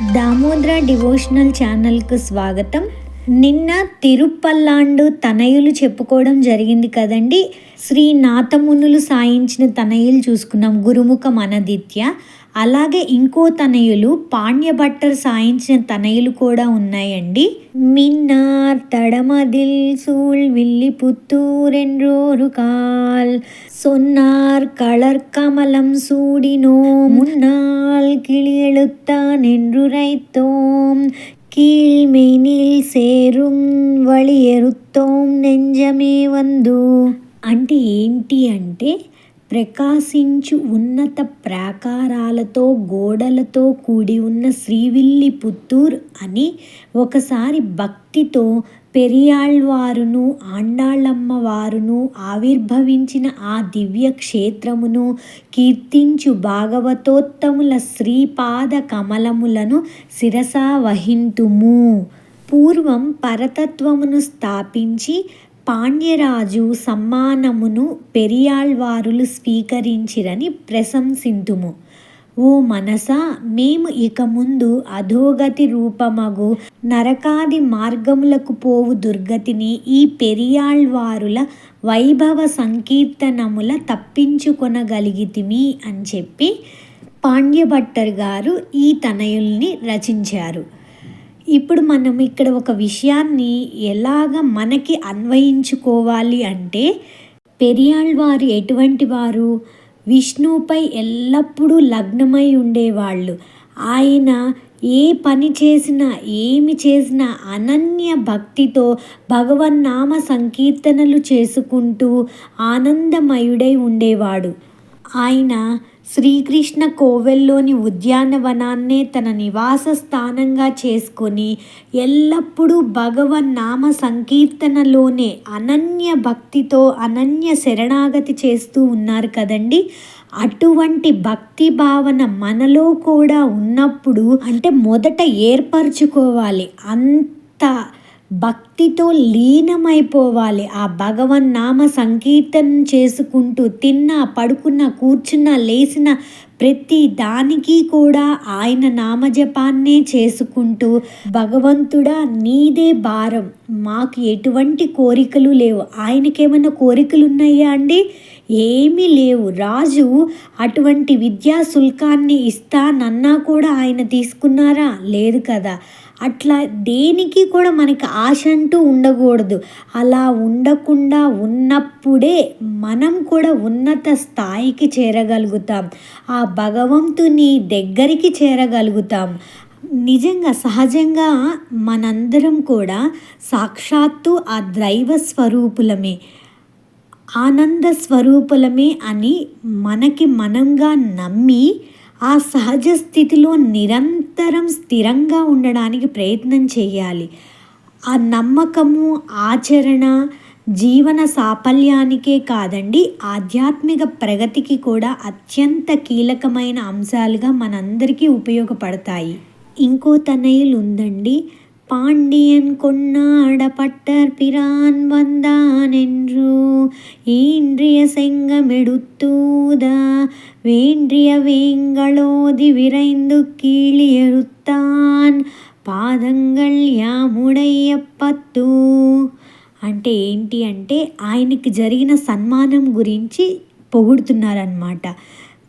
Damodra devotional ఛానల్కు స్వాగతం. నిన్న తిరుపల్లాండు తనయులు చెప్పుకోవడం జరిగింది కదండి. శ్రీ నాథమునులు సాయించిన తనయులు చూసుకున్నాం. గురుముఖ మనదిత్య అలాగే ఇంకో తనయులు పాణ్యభట్టర్ సాయించిన తనయులు కూడా ఉన్నాయండి మిన్నార్ తడమదిల్ సూళ్ విల్లి పుత్తూరెన్రోరు కాల్ சொன்னார் கலர் கமலம் சூடினோ முன்னால் கிளியெழுத்தான் என்றுரைத்தோம் கீழ்மெய்னில் சேரும் వళియరుత్తోం నెంజమే వందు అంటే ఏంటి అంటే ప్రకాశించు ఉన్నత ప్రాకారాలతో గోడలతో కూడి ఉన్న శ్రీవిల్లి పుత్తూర్ అని ఒకసారి భక్తితో పెరియాళ్వారును ఆండాళ్ళమ్మ వారును ఆవిర్భవించిన ఆ దివ్య క్షేత్రమును కీర్తించు భాగవతోత్తముల శ్రీపాద కమలములను శిరసా వహింతుము. పూర్వం పరతత్వమును స్థాపించి పాండ్యరాజు సమ్మానమును పెరియాళ్వారులు స్వీకరించిరని ప్రశంసింతుము. ఓ మనసా మేము ఇక ముందు అధోగతి రూపమగు నరకాది మార్గములకు పోవు దుర్గతిని ఈ పెరియాళ్వారుల వైభవ సంకీర్తనముల తప్పించుకొనగలిగితిమి అని చెప్పి పాండ్యభట్టర్ గారు ఈ తనయుల్ని రచించారు. ఇప్పుడు మనం ఇక్కడ ఒక విషయాన్ని ఎలాగ మనకి అన్వయించుకోవాలి అంటే పెరియాళ్ళవారు ఎటువంటి వారు? విష్ణువుపై ఎల్లప్పుడూ లగ్నమై ఉండేవాళ్ళు. ఆయన ఏ పని చేసినా ఏమి చేసినా అనన్య భక్తితో భగవన్నామ సంకీర్తనలు చేసుకుంటూ ఆనందమయుడై ఉండేవాడు. ఆయన శ్రీకృష్ణ కోవెల్లోని ఉద్యానవనాన్నే తన నివాస స్థానంగా చేసుకొని ఎల్లప్పుడూ భగవన్ నామ సంకీర్తనలోనే అనన్య భక్తితో అనన్య శరణాగతి చేస్తూ ఉన్నారు కదండి. అటువంటి భక్తి భావన మనలో కూడా ఉన్నప్పుడు అంటే మొదట ఏర్పరచుకోవాలి. అంత భక్తితో లీనమైపోవాలి. ఆ భగవన్ నామ సంకీర్తనం చేసుకుంటూ తిన్నా పడుకున్న కూర్చున్న లేచిన ప్రతి దానికి కూడా ఆయన నామజపాన్నే చేసుకుంటూ భగవంతుడా నీదే భారం. మాకు ఎటువంటి కోరికలు లేవు. ఆయనకేమైనా కోరికలు ఉన్నాయా అండి? ఏమీ లేవు. రాజు అటువంటి విద్యా శుల్కాన్ని ఇస్తానన్నా కూడా ఆయన తీసుకున్నారా? లేదు కదా. అట్లా దేనికి కూడా మనకి ఆశ అంటూ ఉండకూడదు. అలా ఉండకుండా ఉన్నప్పుడే మనం కూడా ఉన్నత స్థాయికి చేరగలుగుతాం. ఆ భగవంతుని దగ్గరికి చేరగలుగుతాం. నిజంగా సహజంగా మనందరం కూడా సాక్షాత్తు ఆ దైవ స్వరూపులమే. ఆనంద స్వరూపులమే అని మనకి మనంగా నమ్మి ఆ సహజ స్థితిలో నిరంతరం స్థిరంగా ఉండడానికి ప్రయత్నం చేయాలి. ఆ నమ్మకము ఆచరణ జీవన సాఫల్యానికే కాదండి ఆధ్యాత్మిక ప్రగతికి కూడా అత్యంత కీలకమైన అంశాలుగా మనందరికీ ఉపయోగపడతాయి. ఇంకో తనయులు ఉందండి பாண்டியன் கொண்டாட பட்டர் பிரான் வந்தானென்று ஈன்றிய செங்கமெடுத்தூதா வேண்டிய வேங்களோதி விரைந்து కీళియరుత్తాన్ పాదంగల్ యాముడయ్య పత్తు అంటే ఏంటి అంటే ఆయనకి జరిగిన సన్మానం గురించి పొగుడుతున్నారనమాట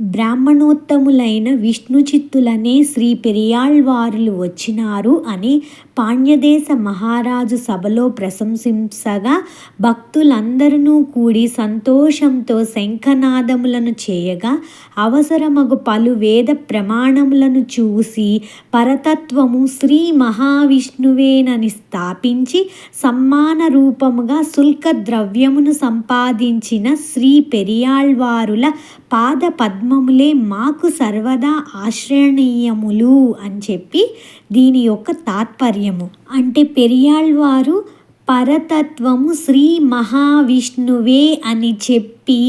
బ్రాహ్మణోత్తములైన విష్ణు చిత్తులనే శ్రీ పెరియాళ్వారులు వచ్చినారు అని పాణ్యదేశ మహారాజు సభలో ప్రశంసించగా భక్తులందరూ కూడి సంతోషంతో శంఖనాదములను చేయగా అవసరమగు పలు వేద ప్రమాణములను చూసి పరతత్వము శ్రీ మహావిష్ణువేనని స్థాపించి సమ్మాన రూపముగా శుల్క ద్రవ్యమును సంపాదించిన శ్రీ పెరియాళ్వారుల పాద పద్మ పద్మములే మాకు సర్వదా ఆశ్రయణీయములు అని చెప్పి దీని యొక్క తాత్పర్యము. అంటే పెరియాళ్వారు పరతత్వము శ్రీ మహావిష్ణువే అని చెప్పి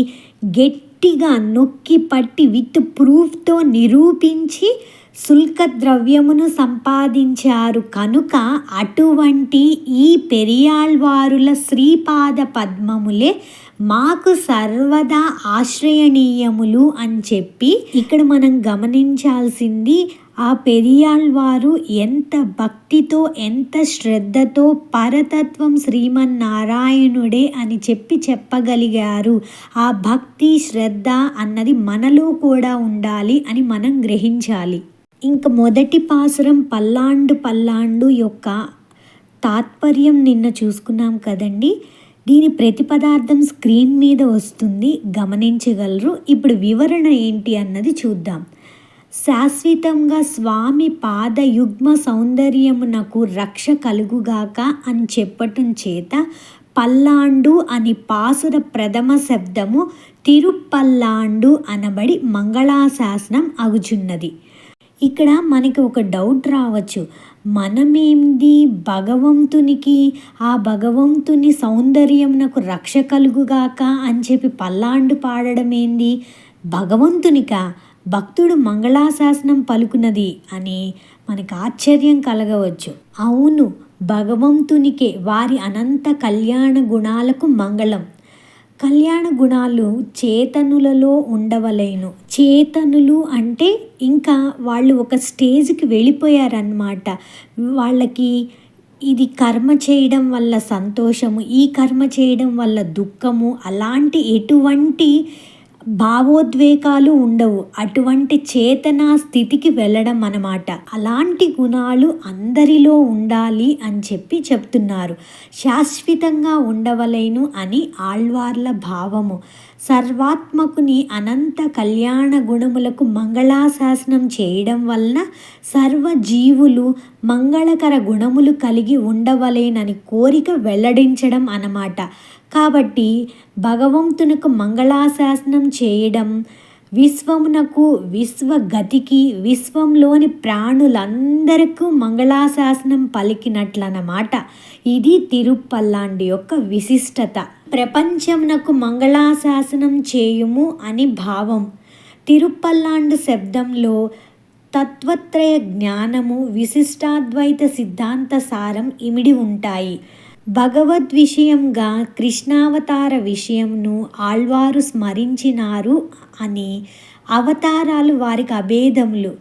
గట్టిగా నొక్కి పట్టి విత్ ప్రూఫ్తో నిరూపించి శుల్క ద్రవ్యమును సంపాదించారు. కనుక అటువంటి ఈ పెరియాళ్వారుల శ్రీపాద పద్మములే మాకు సర్వదా ఆశ్రయణీయములు అని చెప్పి ఇక్కడ మనం గమనించాల్సింది ఆ పెరియాళ్వారు ఎంత భక్తితో ఎంత శ్రద్ధతో పరతత్వం శ్రీమన్నారాయణుడే అని చెప్పి చెప్పగలిగారు. ఆ భక్తి శ్రద్ధ అన్నది మనలో కూడా ఉండాలి అని మనం గ్రహించాలి. ఇంక మొదటి పాసురం పల్లాండు పల్లాండు యొక్క తాత్పర్యం నిన్న చూసుకున్నాం కదండి. దీని ప్రతి పదార్థం స్క్రీన్ మీద వస్తుంది. గమనించగలరు. ఇప్పుడు వివరణ ఏంటి అన్నది చూద్దాం. శాశ్వతంగా స్వామి పాదయుగ్మ సౌందర్యమునకు రక్ష కలుగుగాక అని చెప్పటం చేత పల్లాండు అని పాసుర ప్రథమ శబ్దము తిరుపల్లాండు అనబడి మంగళాశాసనం అగుచున్నది. ఇక్కడ మనకి ఒక డౌట్ రావచ్చు. మనమేంది? భగవంతునికి ఆ భగవంతుని సౌందర్యమునకు రక్ష కలుగుగాక అని చెప్పి పల్లాండు పాడడం ఏంది భగవంతునికా? భక్తుడు మంగళాశాసనం పలుకున్నది అని మనకు ఆశ్చర్యం కలగవచ్చు. అవును భగవంతునికే వారి అనంత కళ్యాణ గుణాలకు మంగళం. కళ్యాణ గుణాలు చేతనులలో ఉండవలేను. చేతనులు అంటే ఇంకా వాళ్ళు ఒక స్టేజ్కి వెళ్ళిపోయారన్నమాట. వాళ్ళకి ఇది కర్మ చేయడం వల్ల సంతోషము ఈ కర్మ చేయడం వల్ల దుఃఖము అలాంటి ఎటువంటి భావోద్వేగాలు ఉండవు. అటువంటి చేతనా స్థితికి వెళ్ళడం అన్నమాట. అలాంటి గుణాలు అందరిలో ఉండాలి అని చెప్పి చెప్తున్నారు. శాశ్వతంగా ఉండవలేను అని ఆళ్వార్ల భావము. సర్వాత్మకుని అనంత కళ్యాణ గుణములకు మంగళాశాసనం చేయడం వలన సర్వజీవులు మంగళకర గుణములు కలిగి ఉండవలేనని కోరిక వెల్లడించడం అన్నమాట. కాబట్టి భగవంతునకు మంగళాశాసనం చేయడం విశ్వమునకు విశ్వగతికి విశ్వంలోని ప్రాణులందరికీ మంగళాశాసనం పలికినట్లన్నమాట ఇది తిరుపల్లాండి యొక్క విశిష్టత. ప్రపంచమునకు మంగళాశాసనం చేయుము అని భావం. తిరుపల్లాండు శబ్దంలో తత్వత్రయ జ్ఞానము విశిష్టాద్వైత సిద్ధాంత సారం ఇమిడి ఉంటాయి. భగవద్ విషయంగా కృష్ణావతార విషయంను ఆళ్వారు స్మరించినారు అని అవతారాలు వారికి అభేదములు.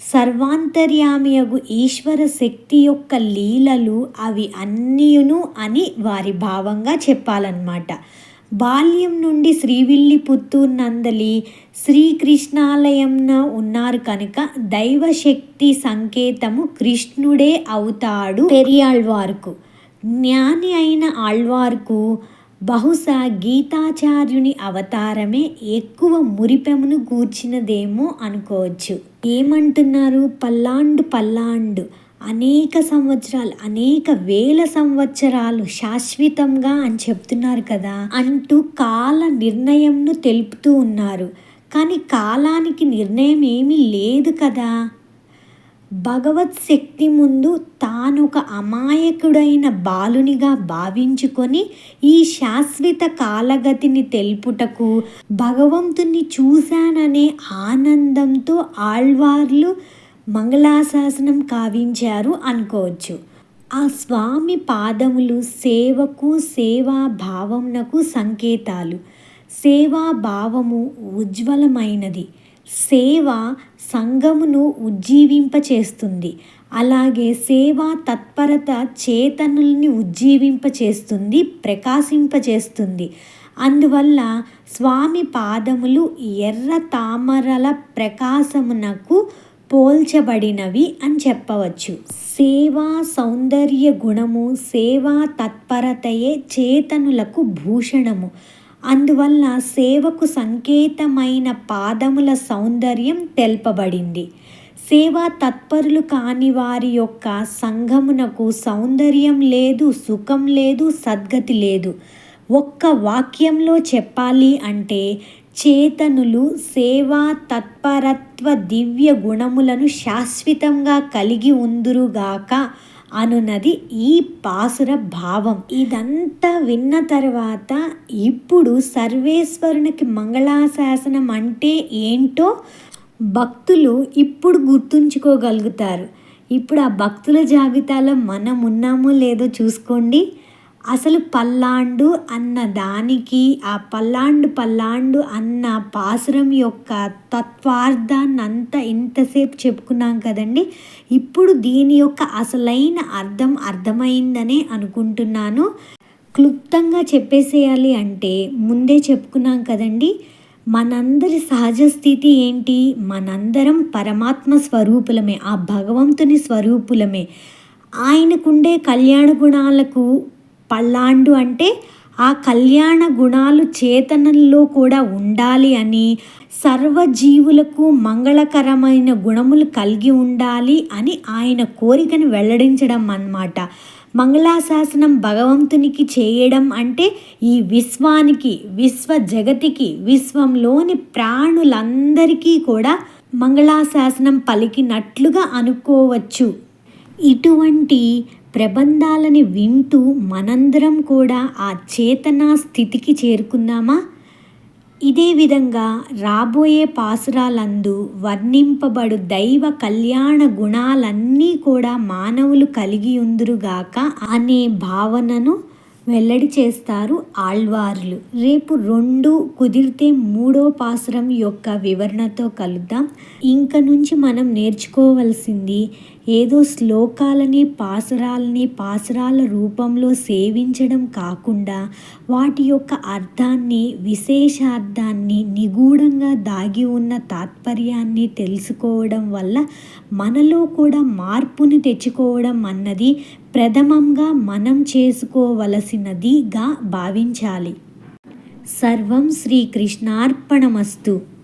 సర్వాంతర్యామియగు ఈశ్వర శక్తి యొక్క లీలలు అవి అన్నియును అని వారి భావంగా చెప్పాలన్నమాట. బాల్యం నుండి శ్రీవిల్లి పుత్తూరు నందలి శ్రీకృష్ణాలయంన ఉన్నారు కనుక దైవశక్తి సంకేతము కృష్ణుడే అవుతాడు. పెరియాళ్వారుకు. జ్ఞాని అయిన ఆళ్వార్కు బహుశా గీతాచార్యుని అవతారమే ఎక్కువ మురిపెమును గూర్చినదేమో అనుకోవచ్చు. ఏమంటున్నారు? పల్లాండు పల్లాండు. అనేక సంవత్సరాలు అనేక వేల సంవత్సరాలు శాశ్వతంగా అని చెప్తున్నారు కదా? అంటూ కాల నిర్ణయంను తెలుపుతూ ఉన్నారు. కానీ కాలానికి నిర్ణయం ఏమీ లేదు కదా? భగవత్ శక్తి ముందు తాను ఒక అమాయకుడైన బాలునిగా భావించుకొని ఈ శాశ్వత కాలగతిని తెలుపుటకు భగవంతుని చూశాననే ఆనందంతో ఆళ్వార్లు మంగళాశాసనం కావించారు అనుకోవచ్చు. ఆ స్వామి పాదములు సేవకు సేవా భావమునకు సంకేతాలు. సేవా భావము ఉజ్వలమైనది. సేవ సంఘమును ఉజ్జీవింపచేస్తుంది. అలాగే సేవా తత్పరత చేతనుల్ని ఉజ్జీవింపచేస్తుంది ప్రకాశింపచేస్తుంది. అందువల్ల స్వామి పాదములు ఎర్ర తామరల ప్రకాశమునకు పోల్చబడినవి అని చెప్పవచ్చు. సేవా సౌందర్య గుణము సేవా తత్పరతయే చేతనులకు భూషణము. అందువల్ల సేవకు సంకేతమైన పాదముల సౌందర్యం తెల్పబడింది. సేవా తత్పరులు కాని వారి యొక్క సంఘమునకు సౌందర్యం లేదు సుఖం లేదు సద్గతి లేదు. ఒక్క వాక్యంలో చెప్పాలి అంటే చేతనులు సేవా తత్పరత్వ దివ్య గుణములను శాశ్వతంగా కలిగి ఉందురుగాక అనున్నది ఈ పాసుర భావం. ఇదంతా విన్న తర్వాత ఇప్పుడు సర్వేశ్వరునికి మంగళాశాసనం అంటే ఏంటో భక్తులు ఇప్పుడు గుర్తుంచుకోగలుగుతారు. ఇప్పుడు ఆ భక్తుల జాబితాలో మనం ఉన్నామో లేదో చూసుకోండి. అసలు పల్లాండు అన్న దానికి ఆ పల్లాండు పల్లాండు అన్న పాసురం యొక్క తత్వార్థాన్ని అంతా ఇంతసేపు చెప్పుకున్నాం కదండి. ఇప్పుడు దీని యొక్క అసలైన అర్థం అర్థమైందనే అనుకుంటున్నాను. క్లుప్తంగా చెప్పేసేయాలి అంటే ముందే చెప్పుకున్నాం కదండి. మనందరి సహజ స్థితి ఏంటి? మనందరం పరమాత్మ స్వరూపులమే ఆ భగవంతుని స్వరూపులమే. ఆయనకుండే కళ్యాణ గుణాలకు పల్లాండు అంటే ఆ కళ్యాణ గుణాలు చేతనంలో కూడా ఉండాలి అని సర్వజీవులకు మంగళకరమైన గుణములు కలిగి ఉండాలి అని ఆయన కోరికను వెల్లడించడం అన్నమాట. మంగళాశాసనం భగవంతునికి చేయడం అంటే ఈ విశ్వానికి విశ్వ జగతికి విశ్వంలోని ప్రాణులందరికీ కూడా మంగళాశాసనం పలికినట్లుగా అనుకోవచ్చు. ఇటువంటి ప్రబంధాలని వింటూ మనందరం కూడా ఆ చేతనా స్థితికి చేరుకుందామా? ఇదే విధంగా రాబోయే పాసురాలందు వర్ణింపబడు దైవ కళ్యాణ గుణాలన్నీ కూడా మానవులు కలిగి ఉందురుగాక అనే భావనను వెల్లడి చేస్తారు ఆళ్వార్లు. రేపు రెండు కుదిరితే మూడో పాసురం యొక్క వివరణతో కలుద్దాం. ఇంక నుంచి మనం నేర్చుకోవలసింది ఏదో శ్లోకాలని పాసురాలని పాసురాల రూపంలో సేవించడం కాకుండా వాటి యొక్క అర్థాన్ని విశేషార్థాన్ని నిగూఢంగా దాగి ఉన్న తాత్పర్యాన్ని తెలుసుకోవడం వల్ల మనలో కూడా మార్పుని తెచ్చుకోవడం అన్నది ప్రథమంగా మనం చేసుకోవలసినదిగా భావించాలి. సర్వం శ్రీకృష్ణార్పణమస్తు.